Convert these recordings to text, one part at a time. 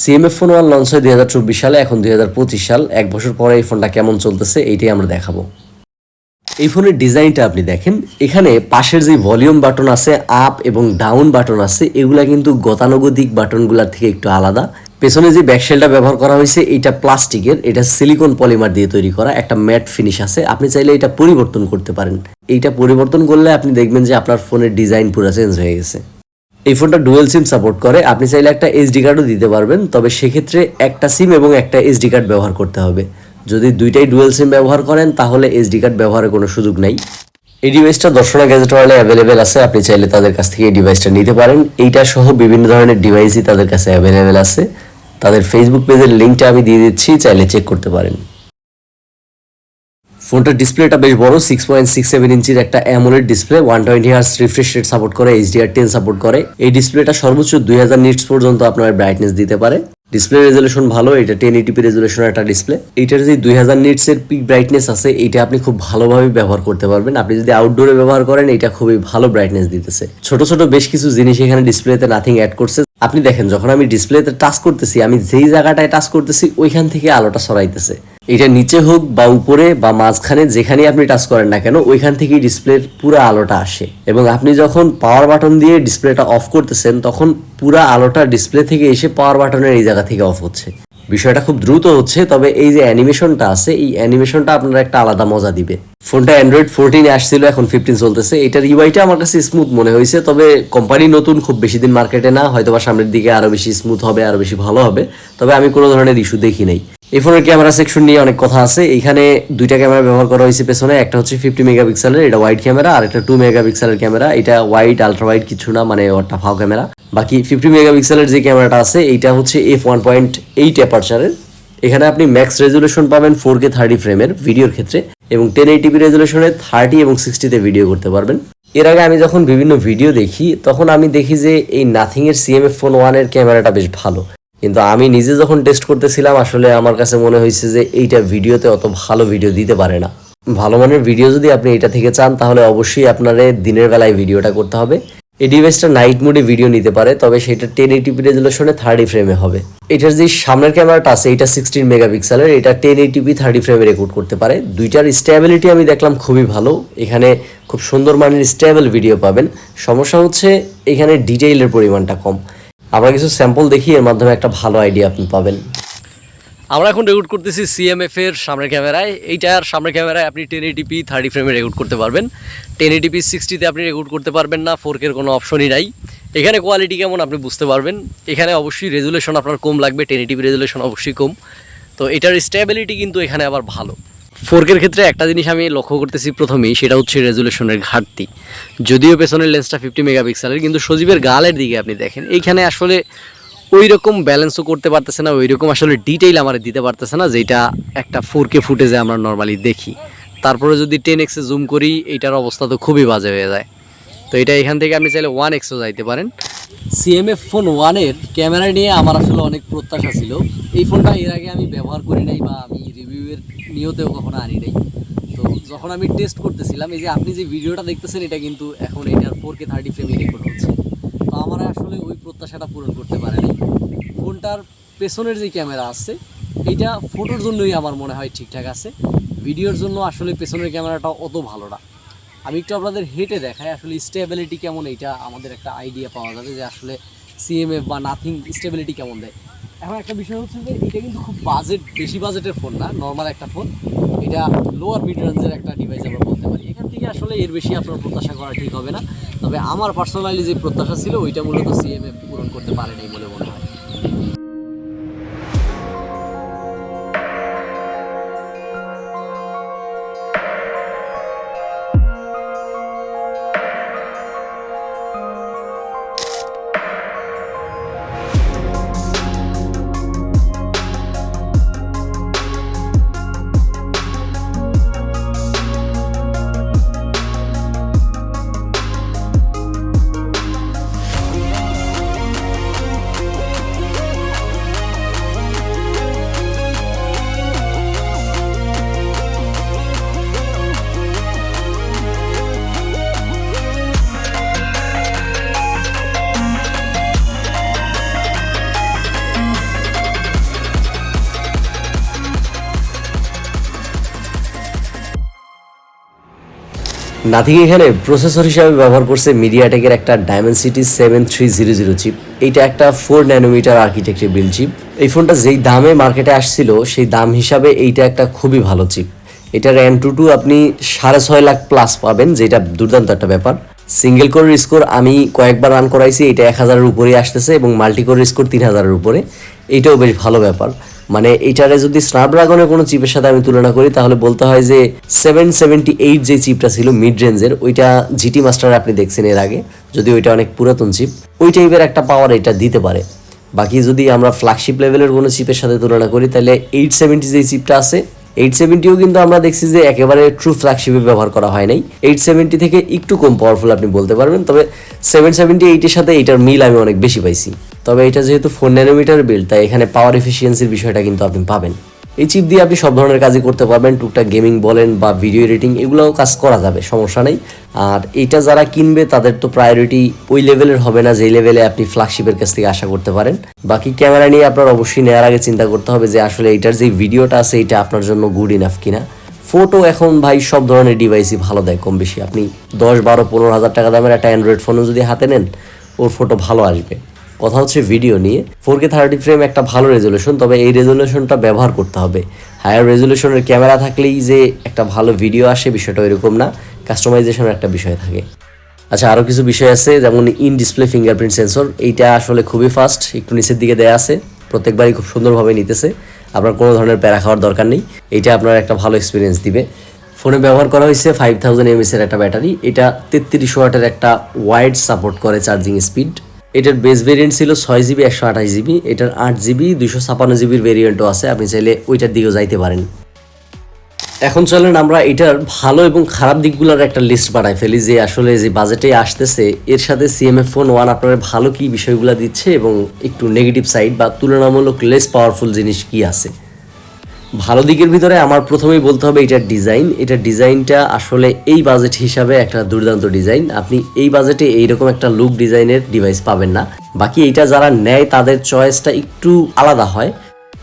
CMF phone one launch হয় দুই হাজার চব্বিশ সালে, এখন দুই হাজার পঁচিশ সাল। এক বছর পরে এই ফোনটা কেমন চলতেছে, এইটাই আমরা দেখাবো। এই ফোনের ডিজাইনটা আপনি দেখেন। এখানে পাশের যে ভলিউম বাটন আছে আপ এবং ডাউন বাটন আছে, এগুলা কিন্তু গতানুগতিক বাটনগুলোর থেকে একটু আলাদা। পেছনে যে ব্যাকশেলটা ব্যবহার করা হয়েছে এটা প্লাস্টিকের এটা সিলিকন পলিমার দিয়ে তৈরি করা, একটা ম্যাট ফিনিশ আছে। আপনি চাইলে এটা পরিবর্তন করতে পারেন। এইটা পরিবর্তন করলে আপনি দেখবেন যে আপনার ফোনের ডিজাইন পুরো চেঞ্জ হয়ে গেছে। এই ফোনটা ডুয়েল সিম সাপোর্ট করে। আপনি চাইলে একটা এইচডি কার্ডও দিতে পারবেন, তবে সেক্ষেত্রে একটা সিম এবং একটা এইচডি কার্ড ব্যবহার করতে হবে। যদি দুইটাই ডুয়েল সিম ব্যবহার করেন, তাহলে এইচডি কার্ড ব্যবহারের কোনো সুযোগ নেই। এই ডিভাইসটা দর্শনা গ্যাজেট ওয়ালে অ্যাভেলেবেল আছে, আপনি চাইলে তাদের কাছ থেকে এই ডিভাইসটা নিতে পারেন। এইটা সহ বিভিন্ন ধরনের ডিভাইসই তাদের কাছে অ্যাভেলেবেল আছে। তাদের ফেসবুক পেজের লিঙ্কটা আমি দিয়ে দিচ্ছি, চাইলে চেক করতে পারেন। ফোনটার ডিসপ্লেটা বেশ বড় সিক্স পয়েন্ট সিক্স সেভেন ইঞ্চির একটা AMOLED display one twenty hertz refresh rate support করে এইচডিআর টেন সাপোর্ট করে। এই ডিসপ্লেটা সর্বোচ্চ দুই হাজার নিটস পর্যন্ত আপনার ব্রাইটনেস দিতে পারে। ডিসপ্লে রেজলিউশন ভালো, এটা টেন এইটিপি রেজলিউশন একটা ডিসপ্লে এইটার যে দুই হাজার নিটস এর পিক ব্রাইটনেস আছে এটা আপনি খুব ভালোভাবে ব্যবহার করতে পারবেন। আপনি যদি আউটডোরে ব্যবহার করেন এটা খুবই ভালো ব্রাইটনেস দিতেছে। ছোট ছোট বেশ কিছু জিনিস এখানে ডিসপ্লেতে নাথিং অ্যাড করছে। আপনি দেখেন, যখন আমি ডিসপ্লেতে টাচ করতেছি, আমি যেই জায়গাটায় টাচ করতেছি, ওইখান থেকে আলোটা সরাইতেছে এটা নিচে হোক বা উপরে বা মাঝখানে, যেখানেই আপনি টাচ করেন না কেন, ওইখান থেকেই ডিসপ্লের পুরো আলোটা আসে। এবং আপনি যখন পাওয়ার বাটন দিয়ে ডিসপ্লেটা অফ করতেছেন, তখন পুরো আলোটা ডিসপ্লে থেকে এসে পাওয়ার বাটনের এই জায়গা থেকে অফ হচ্ছে। বিষয়টা খুব দ্রুত হচ্ছে, তবে এই যে অ্যানিমেশনটা আছে, এই অ্যানিমেশনটা আপনার একটা আলাদা মজা দিবে। ফোনটা অ্যান্ড্রয়েড ফোরটিনে আসছিল, এখন ফিফটিন চলতেছে। এটার ইউআইটা আমার কাছে স্মুথ মনে হয়েছে, তবে কোম্পানি নতুন, খুব বেশি দিন মার্কেটে না হয়তো বা সামনের দিকে আরও বেশি স্মুথ হবে, আরও বেশি ভালো হবে। তবে আমি কোনো ধরনের ইস্যু দেখি নাই। এই ফোনের ক্যামেরা সেকশন নিয়ে অনেক কথা আছে। এখানে দুইটা ক্যামেরা ব্যবহার করা হয়েছে পেছনে। একটা হচ্ছে ফিফটি মেগাপিক্সেলের এটা ওয়াইড ক্যামেরা, আর একটা টু মেগাপিক্সেলের ক্যামেরা। এটা ওয়াইড আলট্রা ওয়াইড কিছু না মানে ওটা ফাও ক্যামেরা। বাকি ফিফটি মেগাপিক্সেলের যে ক্যামেরাটা আছে, এইটা হচ্ছে এফ ওয়ান পয়েন্ট এইট অ্যাপারচারের এখানে আপনি ম্যাক্স রেজুলেশন পাবেন ফোর কে থার্টি ফ্রেমের ভিডিওর ক্ষেত্রে এবং টেন এইটিপি রেজুলেশনে থার্টি এবং সিক্সটিতে ভিডিও করতে পারবেন। এর আগে আমি যখন বিভিন্ন ভিডিও দেখি, তখন আমি দেখি যে এই নাথিং এর সিএমএফ ফোন ওয়ানের ক্যামেরাটা বেশ ভালো। কিন্তু আমি নিজে যখন টেস্ট করতেছিলাম, আসলে আমার কাছে মনে হয়েছে যে এইটা ভিডিওতে অত ভালো ভিডিও দিতে পারে না। ভালো মানের ভিডিও যদি আপনি এটা থেকে চান, তাহলে অবশ্যই আপনারে দিনের বেলায় ভিডিওটা করতে হবে। এই ডিভাইসটা নাইট মোডে ভিডিও নিতে পারে, তবে সেটা টেন এইটিপি রেজুলেশনে থার্টি ফ্রেমে হবে। এটার যে সামনের ক্যামেরাটা আছে, এটা সিক্সটিন মেগাপিক্সেলের এটা টেন এইটিপি থার্টি ফ্রেমে রেকর্ড করতে পারে। দুইটার স্টেবিলিটি আমি দেখলাম খুবই ভালো। এখানে খুব সুন্দর মানের স্টেবল ভিডিও পাবেন। সমস্যা হচ্ছে, এখানে ডিটেইলের পরিমাণটা কম। আমরা কিছু স্যাম্পল দেখি, এর মাধ্যমে একটা ভালো আইডিয়া আপনি পাবেন। আমরা এখন রেকর্ড করতেছি সিএমএফ এর সামনের ক্যামেরায়। এইটার সামনের ক্যামেরায় আপনি টেন এইটিপি থার্টি ফ্রেমে রেকর্ড করতে পারবেন। টেন এইটিপি সিক্সটিতে আপনি রেকর্ড করতে পারবেন না ফোরকের কোনো অপশনই নাই। এখানে কোয়ালিটি কেমন আপনি বুঝতে পারবেন। এখানে অবশ্যই রেজুলেশন আপনার কম লাগবে টেন এইটিপি রেজুলেশন অবশ্যই কম। তো এটার স্টেবিলিটি কিন্তু এখানে আবার ভালো। ফোরকের ক্ষেত্রে একটা জিনিস আমি লক্ষ্য করতেছি প্রথমেই, সেটা হচ্ছে রেজুলেশনের ঘাটতি। যদিও পেছনের লেন্সটা ফিফটি মেগাপিক্সেলের, কিন্তু সজীবের গালের দিকে আপনি দেখেন। এইখানে আসলে ওই রকম ব্যালেন্সও করতে পারতেছে না ওই রকম আসলে ডিটেইল আমার দিতে পারতেছে না, যেটা একটা ফোরকে ফুটেজে আমরা নর্মালি দেখি। তারপরে যদি টেন এক্সে জুম করি, এইটার অবস্থা তো খুবই বাজে হয়ে যায়। তো এটা এখান থেকে আপনি চাইলে ওয়ান এক্সও যাইতে পারেন। সিএমএফ ফোন ওয়ানের ক্যামেরা নিয়ে আমার আসলে অনেক প্রত্যাশা ছিল। এই ফোনটা এর আগে আমি ব্যবহার করি নাই বা আমি রিভিউয়ের নিয়তেও কখনো আনি নাই। তো যখন আমি টেস্ট করতেছিলাম, এই যে আপনি যে ভিডিওটা দেখতেছেন, এটা কিন্তু এখন এটার ফোর কে থার্টি ফ্রেমে রেকর্ড হচ্ছে। তো আমার আসলে ওই প্রত্যাশাটা পূরণ করতে পারেনি ফোনটার পেছনের যে ক্যামেরা আছে, এইটা ফটোর জন্যই আমার মনে হয় ঠিকঠাক আছে। ভিডিওর জন্য আসলে পেছনের ক্যামেরাটা অত ভালো না। আমি একটু আপনাদের হেঁটে দেখাই, আসলে স্টেবিলিটি কেমন, এইটা আমাদের একটা আইডিয়া পাওয়া যাবে যে আসলে সিএমএফ বা নাথিং স্টেবিলিটি কেমন দেয়। এখন একটা বিষয় হচ্ছে যে এটা কিন্তু খুব বাজেট, বেশি বাজেটের ফোন না নর্মাল একটা ফোন এটা লোয়ার মিড রেঞ্জের একটা ডিভাইস আমরা বলতে পারি। এখান থেকে আসলে এর বেশি আপনার প্রত্যাশা করা ঠিক হবে না। তবে আমার পার্সোনালি যে প্রত্যাশা ছিল, ওইটা মূলত সিএমএ পূরণ করতে পারেনি বলে মনে হয়। নাথিং এখানে প্রসেসর হিসাবে ব্যবহার করছে মিডিয়াটেকের একটা Dimensity seven three zero zero chip এইটা একটা ফোর ন্যানোমিটার আর্কিটেক্টের বিল চিপ এই ফোনটা যেই দামে মার্কেটে আসছিল, সেই দাম হিসাবে এইটা একটা খুবই ভালো চিপ এটা র্যাম টু টু আপনি সাড়ে ছয় লাখ প্লাস পাবেন, যেটা দুর্দান্ত একটা ব্যাপার। সিঙ্গেল কোরের স্কোর আমি কয়েকবার রান করাইছি এটা এক হাজারের উপরেই আসতেছে এবং মাল্টি কোরের স্কোর তিন হাজারের উপরে। এইটাও বেশ ভালো ব্যাপার। মানে এইটারে যদি স্ন্যাপড্রাগনের কোনো চিপের সাথে আমি তুলনা করি, তাহলে বলতে হয় যে সেভেন সেভেন্টি এইট যে চিপটা ছিল মিড রেঞ্জের ওইটা জিটি মাস্টার আপনি দেখছেন এর আগে, যদি ওইটা অনেক পুরাতন চিপ ওই টাইপের একটা পাওয়ার এটা দিতে পারে। বাকি যদি আমরা ফ্ল্যাগশিপ লেভেলের কোনো চিপের সাথে তুলনা করি, তাহলে এইট সেভেন্টি যে চিপটা আছে এইট সেভেন্টিও কিন্তু আমরা দেখছি যে একেবারে ট্রু ফ্ল্যাগশিপে ব্যবহার করা হয় নাই। এইট সেভেন্টি থেকে একটু কম পাওয়ারফুল আপনি বলতে পারবেন, তবে সেভেন সেভেন্টি এইটের সাথে এইটার মিল আমি অনেক বেশি পাইছি। তবে এটা যেহেতু ফোর ন্যানোমিটার বিল্ড তাই এখানে পাওয়ার এফিসিয়েন্সির বিষয়টা কিন্তু আপনি পাবেন। এই চিপ দিয়ে আপনি সব ধরনের কাজই করতে পারবেন, টুকটাক গেমিং বলেন বা ভিডিও এডিটিং এগুলোও কাজ করা যাবে, সমস্যা নেই। আর এটা যারা কিনবে, তাদের তো প্রায়োরিটি ওই লেভেলের হবে না, যেই লেভেলে আপনি ফ্ল্যাগশিপের কাছ থেকে আশা করতে পারেন। বাকি ক্যামেরা নিয়ে আপনার অবশ্যই নেওয়ার আগে চিন্তা করতে হবে যে আসলে এটার যে ভিডিওটা আছে, এটা আপনার জন্য গুড ইনাফ কিনা। ফটো এখন ভাই সব ধরনের ডিভাইসই ভালো দেয় কম বেশি। আপনি দশ, বারো, পনেরো হাজার টাকা দামের একটা অ্যান্ড্রয়েড ফোনও যদি হাতে নেন, ওর ফটো ভালো আসবে। কথা হচ্ছে ভিডিও নিয়ে। ফোর কে থার্টি ফ্রেম একটা ভালো রেজলিউশন তবে এই রেজলিউশনটা ব্যবহার করতে হবে। হায়ার রেজলিউশনের ক্যামেরা থাকলেই যে একটা ভালো ভিডিও আসে, বিষয়টা এরকম না। কাস্টমাইজেশনের একটা বিষয় থাকে। আচ্ছা আরও কিছু বিষয় আছে, যেমন ইন ডিসপ্লে ফিঙ্গারপ্রিন্ট সেন্সর এইটা আসলে খুবই ফাস্ট একটু নিচের দিকে দেয়া আছে। প্রত্যেকবারই খুব সুন্দরভাবে নিতেছে। আপনার কোনো ধরনের প্যারা খাওয়ার দরকার নেই। এইটা আপনার একটা ভালো এক্সপিরিয়েন্স দিবে। ফোনে ব্যবহার করা হয়েছে ফাইভ থাউজেন্ড এমএসের একটা ব্যাটারি। এটা তেত্রিশ ওয়াটের একটা ওয়াইড সাপোর্ট করে চার্জিং স্পিড এটার বেস ভেরিয়েন্ট ছিল ছয় জিবি একশো আঠাশ জিবি এটার আট জিবি দুশো ছাপান্ন জিবির ভেরিয়েন্টও আছে। আপনি চাইলে ওইটার দিকেও যাইতে পারেন। এখন চলেন আমরা এটার ভালো এবং খারাপ দিকগুলোর একটা লিস্ট বানাই ফেলি যে আসলে যে বাজেটে আসতেছে, এর সাথে সিএমএফ ফোন ওয়ান আপনার ভালো কী বিষয়গুলো দিচ্ছে এবং একটু নেগেটিভ সাইড বা তুলনামূলক লেস পাওয়ারফুল জিনিস কি আছে। ভালো দিকের ভিতরে আমার প্রথমেই বলতে হবে এটার ডিজাইন। এটার ডিজাইনটা আসলে এই বাজেট হিসাবে একটা দুর্দান্ত ডিজাইন। আপনি এই বাজেটে এইরকম একটা লুক ডিজাইনের ডিভাইস পাবেন না। বাকি এটা যারা নেয়, তাদের চয়েসটা একটু আলাদা হয়।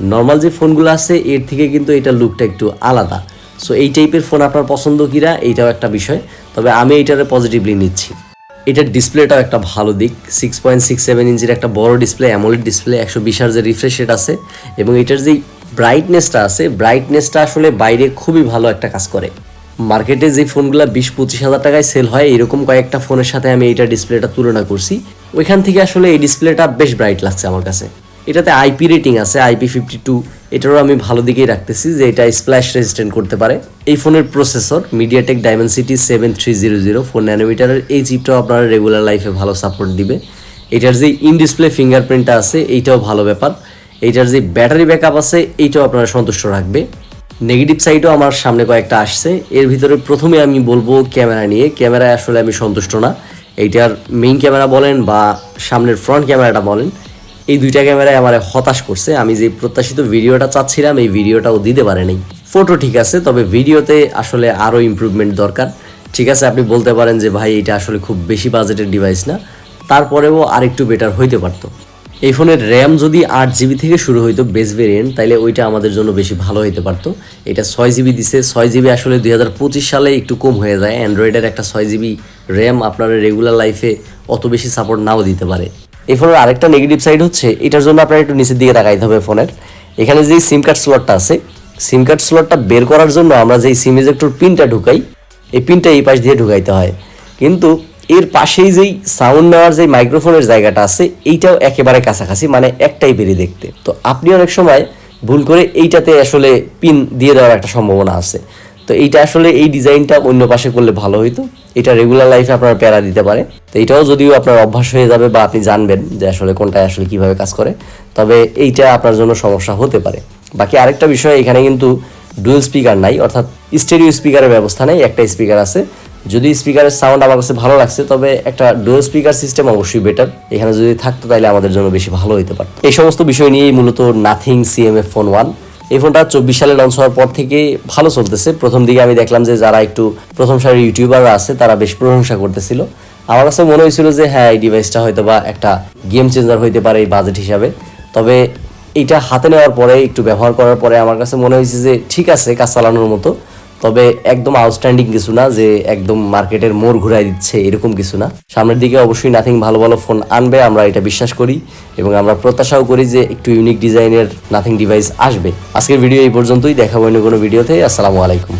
নর্মাল যে ফোনগুলো আছে, এর থেকে কিন্তু এটা লুকটা একটু আলাদা। সো এই টাইপের ফোন আপনার পছন্দ কিনা, এইটাও একটা বিষয়। তবে আমি এইটারে পজিটিভলি নিচ্ছি। এটার ডিসপ্লেটাও একটা ভালো দিক। সিক্স পয়েন্ট সিক্স সেভেন ইঞ্চির একটা বড় ডিসপ্লে অ্যামোলেড ডিসপ্লে একশো বিশ হার্জের রিফ্রেশ রেট আছে। এবং এটার যেই ব্রাইটনেসটা আছে ব্রাইটনেসটা আসলে বাইরে খুবই ভালো একটা কাজ করে। মার্কেটে যে ফোনগুলো বিশ পঁচিশ হাজার টাকায় সেল হয়, এরকম কয়েকটা ফোনের সাথে আমি এটা ডিসপ্লেটা তুলনা করছি। ওইখান থেকে আসলে এই ডিসপ্লেটা বেশ ব্রাইট লাগছে আমার কাছে। এটাতে আইপি রেটিং আছে আইপি ফিফটি টু এটারও আমি ভালো দিকেই রাখতেছি যে এটা স্প্ল্যাশ রেজিস্ট্যান্ট করতে পারে। এই ফোনের processor MediaTek Dimensity seven three zero zero four ন্যানোমিটারের এই চিপটাও আপনার রেগুলার লাইফে ভালো সাপোর্ট দিবে। এটার যে ইন ডিসপ্লে ফিঙ্গারপ্রিন্টটা আছে, এইটাও ভালো ব্যাপার। এইটার যে ব্যাটারি ব্যাকআপ আছে, এইটাও আপনারা সন্তুষ্ট রাখবে। নেগেটিভ সাইডও আমার সামনে কয়েকটা আসছে। এর ভিতরে প্রথমে আমি বলব ক্যামেরা নিয়ে। ক্যামেরায় আসলে আমি সন্তুষ্ট না। এইটার মেইন ক্যামেরা বলেন বা সামনের ফ্রন্ট ক্যামেরাটা বলেন, এই দুইটা ক্যামেরায় আমার হতাশ করছে। আমি যে প্রত্যাশিত ভিডিওটা চাচ্ছিলাম, এই ভিডিওটাও দিতে পারে নাই। ফটো ঠিক আছে, তবে ভিডিওতে আসলে আরও ইমপ্রুভমেন্ট দরকার। ঠিক আছে, আপনি বলতে পারেন যে, ভাই, এটা আসলে খুব বেশি বাজেটের ডিভাইস না। তারপরেও আরেকটু বেটার হইতে পারতো। এই ফোনের র্যাম যদি আট জিবি থেকে শুরু হইতো বেস ভেরিয়েন্ট, তাইলে ওইটা আমাদের জন্য বেশি ভালো হইতে পারতো। এটা ছয় জিবি দিছে, ছয় জিবি আসলে দুই সালে একটু কম হয়ে যায়। অ্যান্ড্রয়েডের একটা ছয় জিবি র্যাম আপনার রেগুলার লাইফে অত বেশি সাপোর্ট নাও দিতে পারে। এই ফোনের আরেকটা নেগেটিভ সাইড হচ্ছে, এটার জন্য আপনার একটু নিচের দিকে তাকাইতে হবে ফোনের। এখানে যে সিম কার্ড স্লটটা আছে সিম কার্ড স্লটটা বের করার জন্য আমরা যেই সিম ইজেক্টর পিনটা ঢুকাই, এই পিনটা এই পাশ দিয়ে ঢুকাইতে হয়। কিন্তু এর পাশেই যেই সাউন্ড নেওয়ার যে মাইক্রোফোনের জায়গাটা আছে, এইটাও একেবারে কাছাকাছি মানে একটাই বেরিয়ে দেখতে। তো আপনি অনেক সময় ভুল করে এইটাতে আসলে পিন দিয়ে দেওয়ার একটা সম্ভাবনা আছে। তো এইটা আসলে এই ডিজাইনটা অন্য পাশে করলে ভালো হইতো। এটা রেগুলার লাইফে আপনার প্যারা দিতে পারে। তো এটাও যদিও আপনার অভ্যাস হয়ে যাবে বা আপনি জানবেন যে আসলে কোনটা আসলে কীভাবে কাজ করে। তবে এইটা আপনার জন্য সমস্যা হতে পারে। বাকি আরেকটা বিষয়, এখানে কিন্তু ডুয়েল স্পিকার নাই, অর্থাৎ স্টেরিও স্পিকারের ব্যবস্থা নেই, একটা স্পিকার আছে। যদি স্পিকারের সাউন্ড আমার কাছে ভালো লাগছে, তবে একটা ডুয়েল স্পিকার সিস্টেম অবশ্যই বেটার এখানে যদি থাকতো, তাহলে আমাদের জন্য বেশি ভালো হতে পারত। এই সমস্ত বিষয় নিয়েই মূলত নাথিং সিএমএফ ফোন ওয়ান এই ফোনটা চব্বিশ সালে লঞ্চ হওয়ার পর থেকে ভালো চলতেছে। প্রথম দিকে আমি দেখলাম যে যারা একটু প্রথম সারির ইউটিউবাররা আছে, তারা বেশ প্রশংসা করতেছিল। আমার কাছে মনে হয়েছিল যে হ্যাঁ এই ডিভাইসটা হয়তো বা একটা গেম চেঞ্জার হইতে পারে এই বাজেট হিসাবে। তবে এইটা হাতে নেওয়ার পরে, একটু ব্যবহার করার পরে আমার কাছে মনে হয়েছে যে, ঠিক আছে, কাজ চালানোর মতো। তবে একদম আউটস্ট্যান্ডিং কিছু না, যে একদম মার্কেটের মোড় ঘুরাই দিচ্ছে এরকম কিছু না। সামনের দিকে অবশ্যই নাথিং ভালো ভালো ফোন আনবে, আমরা এটা বিশ্বাস করি এবং আমরা প্রত্যাশাও করি যে একটু ইউনিক ডিজাইনের নাথিং ডিভাইস আসবে। আজকের ভিডিও এই পর্যন্তই দেখাবো অন্য কোনো ভিডিওতে আসসালামু আলাইকুম।